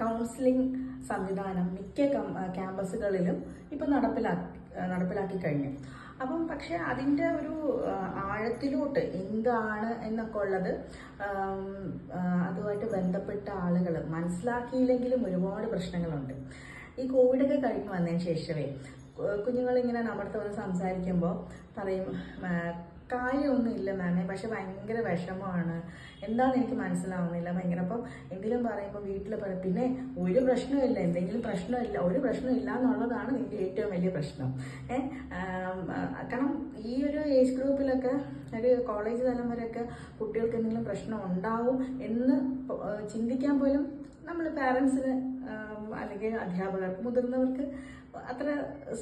Counselling സംവിധാനം മിക്ക ക്യാമ്പസുകളിലും ഇപ്പം നടപ്പിലാക്കി നടപ്പിലാക്കി കഴിഞ്ഞു. അപ്പം പക്ഷേ അതിന്റെ ഒരു ആഴത്തിലോട്ട് എന്താണ് എന്നൊക്കെ ഉള്ളത് അതുമായിട്ട് ബന്ധപ്പെട്ട ആളുകൾ മനസ്സിലാക്കിയില്ലെങ്കിലും ഒരുപാട് പ്രശ്നങ്ങളുണ്ട്. ഈ കോവിഡൊക്കെ കഴിഞ്ഞ് വന്നതിന് ശേഷമേ കുഞ്ഞുങ്ങളിങ്ങനെ നമ്മുടെ അടുത്ത് സംസാരിക്കുമ്പോൾ പറയും "മാ, കാര്യമൊന്നുമില്ല മാമേ പക്ഷെ ഭയങ്കര വിഷമമാണ്. എന്താണെന്ന് എനിക്ക് മനസ്സിലാവുന്നില്ല. ഭയങ്കര അപ്പം എന്തെങ്കിലും പറയുമ്പോൾ വീട്ടിൽ പറയും പിന്നെ ഒരു പ്രശ്നമില്ല എന്തെങ്കിലും പ്രശ്നമില്ല ഒരു പ്രശ്നമില്ല എന്നുള്ളതാണ് നിന്റെ ഏറ്റവും വലിയ പ്രശ്നം. കാരണം ഈ ഒരു ഏജ് ഗ്രൂപ്പിലൊക്കെ ഒരു കോളേജ് തലം വരെയൊക്കെ കുട്ടികൾക്ക് എന്തെങ്കിലും പ്രശ്നം ഉണ്ടാവും എന്ന് ചിന്തിക്കാൻ പോലും നമ്മൾ പാരൻസിന് അല്ലെങ്കിൽ അധ്യാപകർക്ക് മുതിർന്നവർക്ക് അത്ര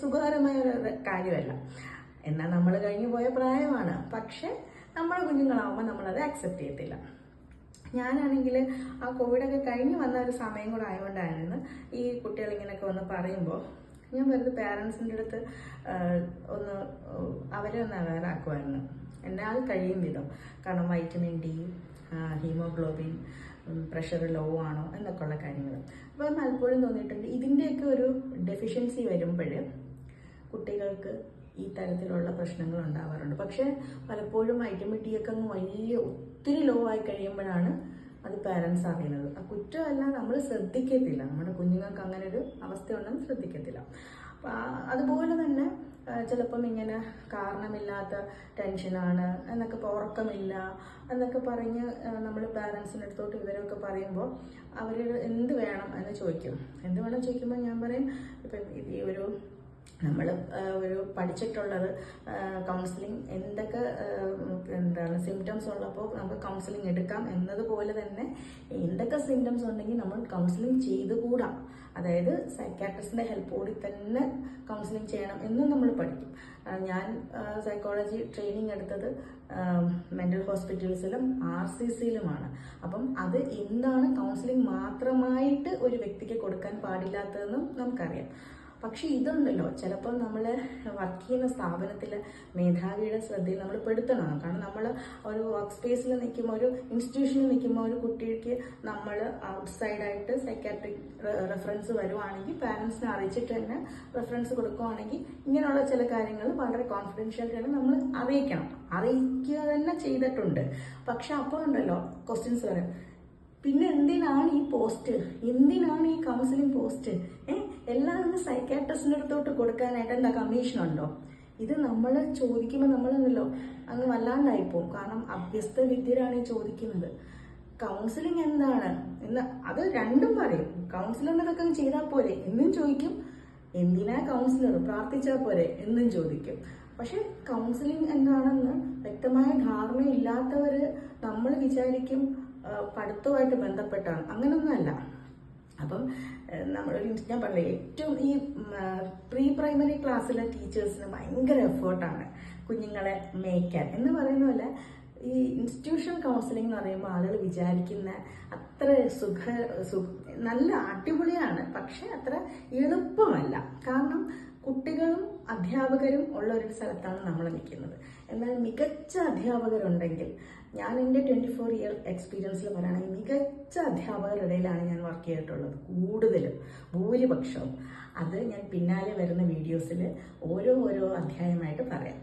സുഖകരമായ ഒരു കാര്യമല്ല. എന്നാൽ നമ്മൾ കഴിഞ്ഞു പോയ പ്രായമാണ്. പക്ഷെ നമ്മുടെ കുഞ്ഞുങ്ങളാവുമ്പോൾ നമ്മളത് അക്സെപ്റ്റ് ചെയ്യത്തില്ല. ഞാനാണെങ്കിൽ ആ കോവിഡൊക്കെ കഴിഞ്ഞ് വന്ന ഒരു സമയം കൂടെ ആയതുകൊണ്ടായിരുന്നു ഈ കുട്ടികൾ ഇങ്ങനെയൊക്കെ വന്ന് പറയുമ്പോൾ ഞാൻ വെറുതെ പാരൻസിന്റെ അടുത്ത് ഒന്ന് അവരെ ഒന്ന് അവയർ ആക്കുമായിരുന്നു എന്നാൽ കഴിയും വിധം. കാരണം vitamin D haemoglobin pressure low ആണോ എന്നൊക്കെ ഉള്ള കാര്യങ്ങൾ അപ്പോൾ പലപ്പോഴും തോന്നിയിട്ടുണ്ട്. ഇതിന്റെയൊക്കെ ഒരു ഡെഫിഷ്യൻസി വരുമ്പോൾ കുട്ടികൾക്ക് ഈ തരത്തിലുള്ള പ്രശ്നങ്ങൾ ഉണ്ടാവാറുണ്ട്. പക്ഷേ പലപ്പോഴും വൈറ്റമിൻ ഡി ഒക്കെ അങ്ങ് വലിയ ഒത്തിരി ലോ ആയി കഴിയുമ്പോഴാണ് അത് പാരൻസ് അറിയുന്നത് ആ കുറ്റമല്ല നമ്മൾ ശ്രദ്ധിക്കത്തില്ല. നമ്മുടെ കുഞ്ഞുങ്ങൾക്ക് അങ്ങനെ ഒരു അവസ്ഥ ഉണ്ടെന്ന് ശ്രദ്ധിക്കത്തില്ല അതുപോലെ തന്നെ ചിലപ്പം ഇങ്ങനെ കാരണമില്ലാത്ത ടെൻഷനാണ് എന്നൊക്കെ ഇപ്പോൾ ഉറക്കമില്ല എന്നൊക്കെ പറഞ്ഞ് നമ്മൾ പാരൻസിന്റെ അടുത്തോട്ട് ഇവരൊക്കെ പറയുമ്പോൾ അവർ എന്ത് വേണം എന്ന് ചോദിക്കും. എന്ത് വേണം ചോദിക്കുമ്പോൾ ഞാൻ പറയും ഇപ്പം ഈ ഒരു നമ്മൾ ഒരു പഠിച്ചിട്ടുള്ളത് കൗൺസിലിംഗ് എന്തൊക്കെ എന്താണ് സിംറ്റംസ് ഉള്ളപ്പോൾ നമുക്ക് കൗൺസിലിംഗ് എടുക്കാം എന്നതുപോലെ തന്നെ എന്തൊക്കെ സിംറ്റംസ് ഉണ്ടെങ്കിൽ നമ്മൾ കൗൺസിലിംഗ് ചെയ്തുകൂടാ അതായത് സൈക്കാട്രിസ്റ്റിന്റെ ഹെൽപ്പോടി തന്നെ കൗൺസിലിംഗ് ചെയ്യണം എന്നും നമ്മൾ പഠിക്കും. ഞാൻ സൈക്കോളജി ട്രെയിനിങ് എടുത്തത് മെന്റൽ ഹോസ്പിറ്റൽസിലും ആർ സി സിയിലുമാണ് അപ്പം അത് എന്താണ് കൗൺസിലിംഗ് മാത്രമായിട്ട് ഒരു വ്യക്തിക്ക് കൊടുക്കാൻ പാടില്ലാത്തതെന്നും നമുക്കറിയാം. പക്ഷെ ഇതുണ്ടല്ലോ ചിലപ്പോൾ നമ്മൾ വർക്ക് ചെയ്യുന്ന സ്ഥാപനത്തിൽ മേധാവിയുടെ ശ്രദ്ധയിൽ നമ്മൾ പെടുത്തണം. കാരണം നമ്മൾ ഒരു വർക്ക് സ്പേസിൽ നിൽക്കുമ്പോൾ ഒരു ഇൻസ്റ്റിറ്റ്യൂഷനിൽ നിൽക്കുമ്പോൾ ഒരു കുട്ടിക്ക് നമ്മൾ ഔട്ട്സൈഡായിട്ട് സൈക്കാട്രിക് റെഫറൻസ് വരുവാണെങ്കിൽ പാരൻസിനെ അറിയിച്ചിട്ട് തന്നെ റെഫറൻസ് കൊടുക്കുവാണെങ്കിൽ ഇങ്ങനെയുള്ള ചില കാര്യങ്ങൾ വളരെ കോൺഫിഡൻഷ്യൽ നമ്മൾ അറിയിക്കണം. അറിയിക്കുക തന്നെ ചെയ്തിട്ടുണ്ട്. പക്ഷെ അപ്പോൾ ഉണ്ടല്ലോ ക്വസ്റ്റ്യൻസ് വരും പിന്നെ എന്തിനാണ് ഈ പോസ്റ്റ് എന്തിനാണ് ഈ കൗൺസിലിംഗ് പോസ്റ്റ് ഏ? എല്ലാവരും സൈക്കാട്രിസ്റ്റിന്റെ അടുത്തോട്ട് കൊടുക്കാനായിട്ട് എന്താ കമ്മീഷൻ ഉണ്ടോ? ഇത് നമ്മൾ ചോദിക്കുമ്പോൾ നമ്മളെന്നല്ലോ അങ്ങ് വല്ലാണ്ടായിപ്പോവും കാരണം അഭ്യസ്ത വിദ്യരാണ് ഈ ചോദിക്കുന്നത്. കൗൺസിലിംഗ് എന്താണ്? എന്ന് അത് രണ്ടും പറയും. കൗൺസിലറിനൊക്കെ ചെയ്താൽ പോരെ. എന്നും ചോദിക്കും. എന്തിനാ കൗൺസിലർ പ്രാർത്ഥിച്ചാൽ പോരെ? എന്നും ചോദിക്കും. പക്ഷെ കൗൺസിലിംഗ് എന്താണെന്ന് വ്യക്തമായ ധാരണയില്ലാത്തവർ നമ്മൾ വിചാരിക്കും പഠിത്തവുമായിട്ട് ബന്ധപ്പെട്ടാണ്. അങ്ങനൊന്നുമല്ല അപ്പം നമ്മൾ ഞാൻ പറഞ്ഞു ഏറ്റവും ഈ പ്രീ പ്രൈമറി ക്ലാസ്സിലെ ടീച്ചേഴ്സിന് ഭയങ്കര എഫേർട്ടാണ് കുഞ്ഞുങ്ങളെ മേയ്ക്കാൻ. എന്ന് പറയുന്ന പോലെ ഈ ഇൻസ്റ്റിറ്റ്യൂഷൻ കൗൺസിലിംഗ് എന്ന് പറയുമ്പോൾ ആളുകൾ വിചാരിക്കുന്ന അത്ര സുഖ നല്ല അടിപൊളിയാണ് പക്ഷെ അത്ര എളുപ്പമല്ല. കാരണം കുട്ടികളും അധ്യാപകരും ഉള്ള ഒരു സ്ഥലത്താണ് നമ്മൾ നിൽക്കുന്നത് എന്നാൽ മികച്ച അധ്യാപകരുണ്ടെങ്കിൽ ഞാൻ എന്റെ ട്വന്റി ഫോർ ഇയർ എക്സ്പീരിയൻസിൽ പറയുകയാണെങ്കിൽ മികച്ച അധ്യാപകരുടെ ഇടയിലാണ് ഞാൻ വർക്ക് ചെയ്തിട്ടുള്ളത് കൂടുതലും ഭൂരിപക്ഷവും. അത് ഞാൻ പിന്നാലെ വരുന്ന വീഡിയോസിൽ ഓരോ ഓരോ അധ്യായമായിട്ട് പറയാം.